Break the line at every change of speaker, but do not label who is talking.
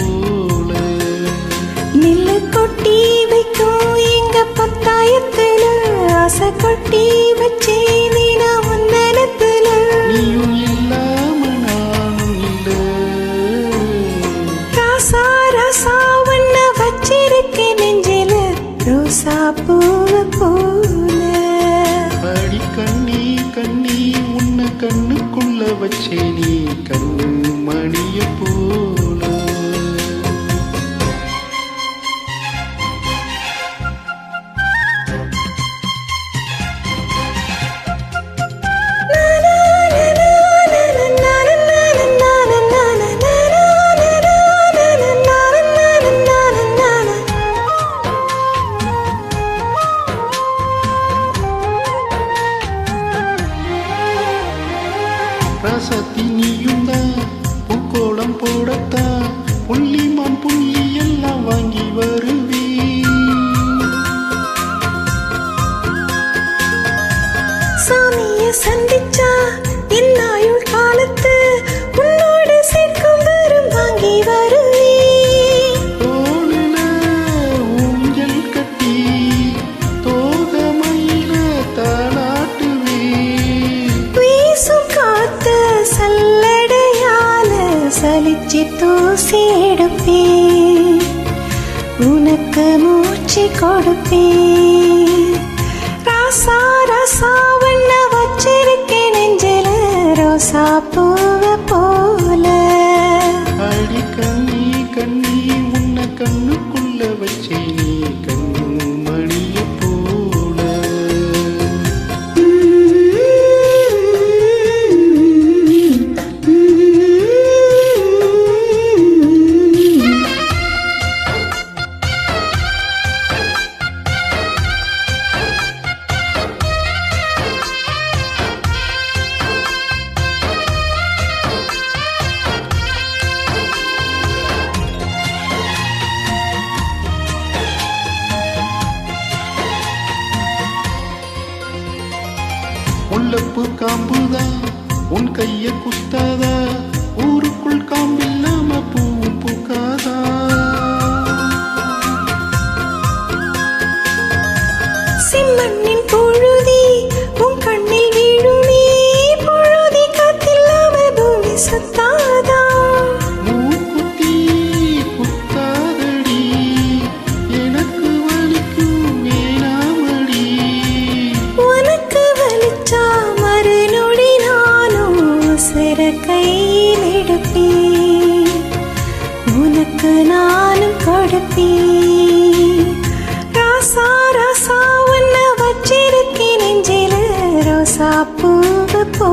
போல.
நெல்லு கொட்டி வைக்கும் எங்க பத்தாயத்துல ஆசை கொட்டி வச்சே நீனா முன்னத்துல
நீயும் இல்லாம நானும் இல்ல.
ராசா ராசா ஒன்ன வச்சிருக்க நெஞ்சில. ரோசா பூவ போல.
அடி கண்ணி கண்ணி உன்னை கண்ணுக்குள்ள வச்சே நீ. கண்ணு மணிய போல. ரசத்தி நீயும் தான் பூக்கோளம் போடத்தான் புள்ளிமான் புள்ளி
சலிச்சு தூசி எடுப்பே உனக்கு மூச்சு
கொடுப்பே முல்லப்பூ காம்புதான். உன் கைய குத்தாதா?
ஊரு கையில் எடுப்பேன் உனக்கு நானும் கொடுப்பேன் ராசா ராசா உன்ன வச்சிருக்கேன் நெஞ்சில. ரோசா பூவு போ.